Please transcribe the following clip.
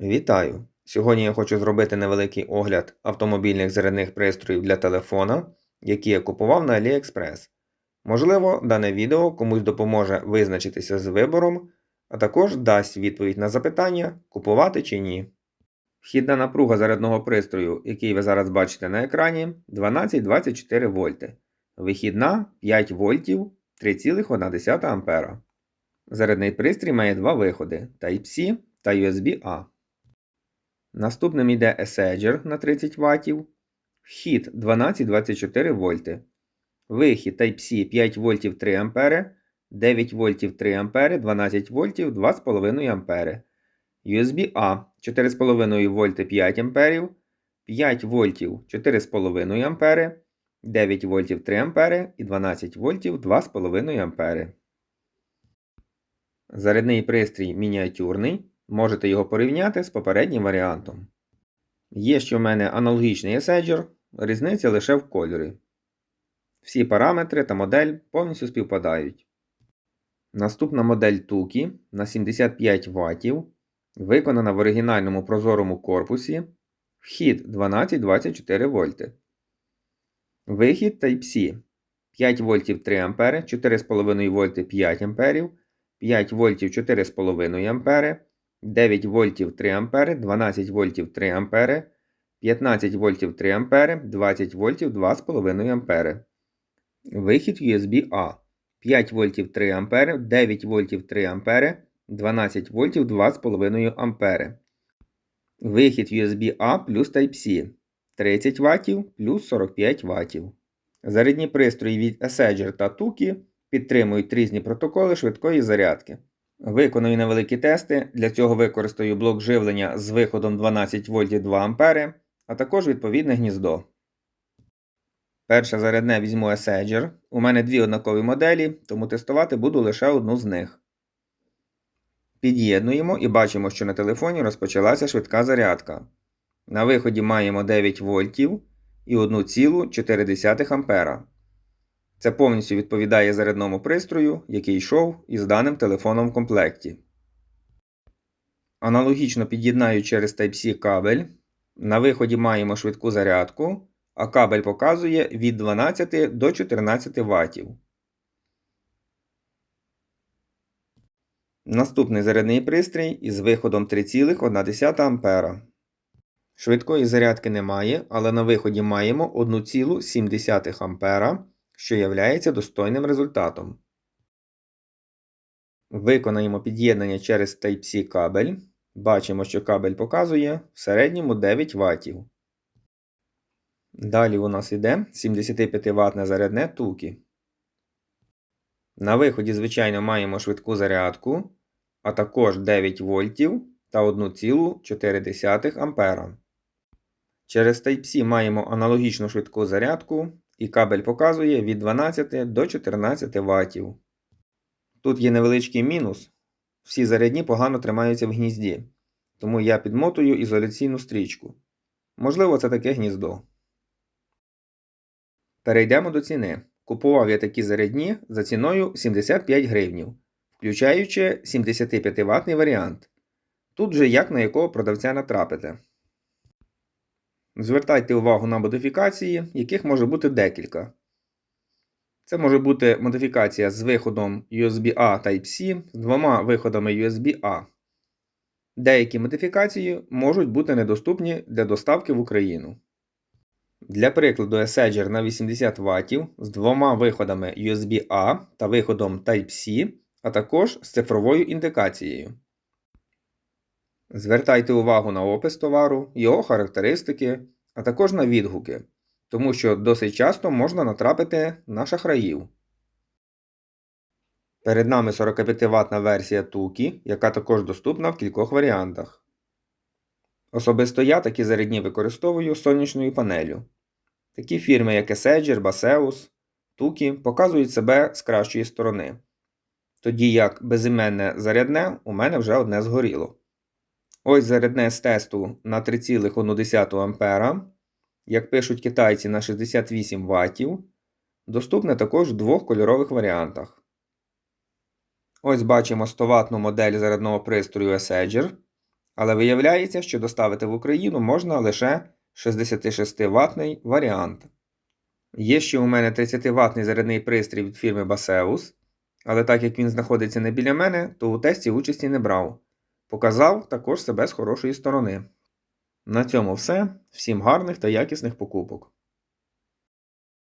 Вітаю! Сьогодні я хочу зробити невеликий огляд автомобільних зарядних пристроїв для телефона, які я купував на AliExpress. Можливо, дане відео комусь допоможе визначитися з вибором, а також дасть відповідь на запитання, купувати чи ні. Вхідна напруга зарядного пристрою, який ви зараз бачите на екрані, 12-24 вольти. Вихідна 5 вольтів 3,1 А. Зарядний пристрій має два виходи Type-C та USB-A. Наступним йде Esseger на 30 Вт, вхід 12-24 вольти, вихід Type-C 5 вольтів 3 А, 9 вольтів 3 А, 12 вольтів 2,5 А, USB-A 4,5 вольти 5 А, 5 вольтів 4,5 А, 9 вольтів 3 А і 12 вольтів 2,5 А. Зарядний пристрій мініатюрний. Можете його порівняти з попереднім варіантом. Є ще в мене аналогічний Esseger, різниця лише в кольорі. Всі параметри та модель повністю співпадають. Наступна модель Tuki на 75 Вт, виконана в оригінальному прозорому корпусі. Вхід 12-24 вольти. Вихід Type-C 5 вольтів 3 А, 4,5 вольти 5 А, 5 вольтів 4,5 А, 9 вольтів 3 А, 12 вольтів 3 А, 15 вольтів 3 А, 20 вольтів 2,5 А. Вихід USB-A 5 вольтів 3 А, 9 вольтів 3 А, 12 вольтів 2,5 А. Вихід USB-A плюс Type-C 30 Вт плюс 45 Вт. Зарядні пристрої від Esseger та Tuki підтримують різні протоколи швидкої зарядки. Виконую невеликі тести. Для цього використаю блок живлення з виходом 12 вольт 2 А, а також відповідне гніздо. Перше зарядне візьму Esseger. У мене дві однакові моделі, тому тестувати буду лише одну з них. Під'єднуємо і бачимо, що на телефоні розпочалася швидка зарядка. На виході маємо 9 вольтів і 1,4 А. Це повністю відповідає зарядному пристрою, який йшов із даним телефоном в комплекті. Аналогічно під'єднаю через Type-C кабель. На виході маємо швидку зарядку, а кабель показує від 12 до 14 Вт. Наступний зарядний пристрій із виходом 3,1 А. Швидкої зарядки немає, але на виході маємо 1,7 А що являється достойним результатом. Виконаємо під'єднання через Type-C кабель. Бачимо, що кабель показує в середньому 9 Вт. Далі у нас йде 75 Вт зарядне туки. На виході, звичайно, маємо швидку зарядку, а також 9 вольтів та 1,4 А. Через Type-C маємо аналогічну швидку зарядку і кабель показує від 12 до 14 Вт. Тут є невеличкий мінус. Всі зарядні погано тримаються в гнізді, тому я підмотую ізоляційну стрічку. Можливо, це таке гніздо. Перейдемо до ціни. Купував я такі зарядні за ціною 75 гривнів, включаючи 75 ватний варіант. Тут же як на якого продавця натрапити. Звертайте увагу на модифікації, яких може бути декілька. Це може бути модифікація з виходом USB-A Type-C з двома виходами USB-A. Деякі модифікації можуть бути недоступні для доставки в Україну. Для прикладу, Esseger на 80 Вт з двома виходами USB-A та виходом Type-C, а також з цифровою індикацією. Звертайте увагу на опис товару, його характеристики, а також на відгуки, тому що досить часто можна натрапити на шахраїв. Перед нами 45 ватна версія Тукі, яка також доступна в кількох варіантах. Особисто я такі зарядні використовую сонячною панелю. Такі фірми, як Esseger, Baseus, Тукі показують себе з кращої сторони. Тоді як безіменне зарядне у мене вже одне згоріло. Ось зарядне з тесту на 3,1 А. Як пишуть китайці на 68 Вт. Доступне також в двох кольорових варіантах. Ось бачимо 100 ватну модель зарядного пристрою Esager. Але виявляється, що доставити в Україну можна лише 66 ватний варіант. Є ще у мене 30-ваттний зарядний пристрій від фірми Baseus. Але так як він знаходиться не біля мене, то у тесті участі не брав. Показав також себе з хорошої сторони. На цьому все. Всім гарних та якісних покупок!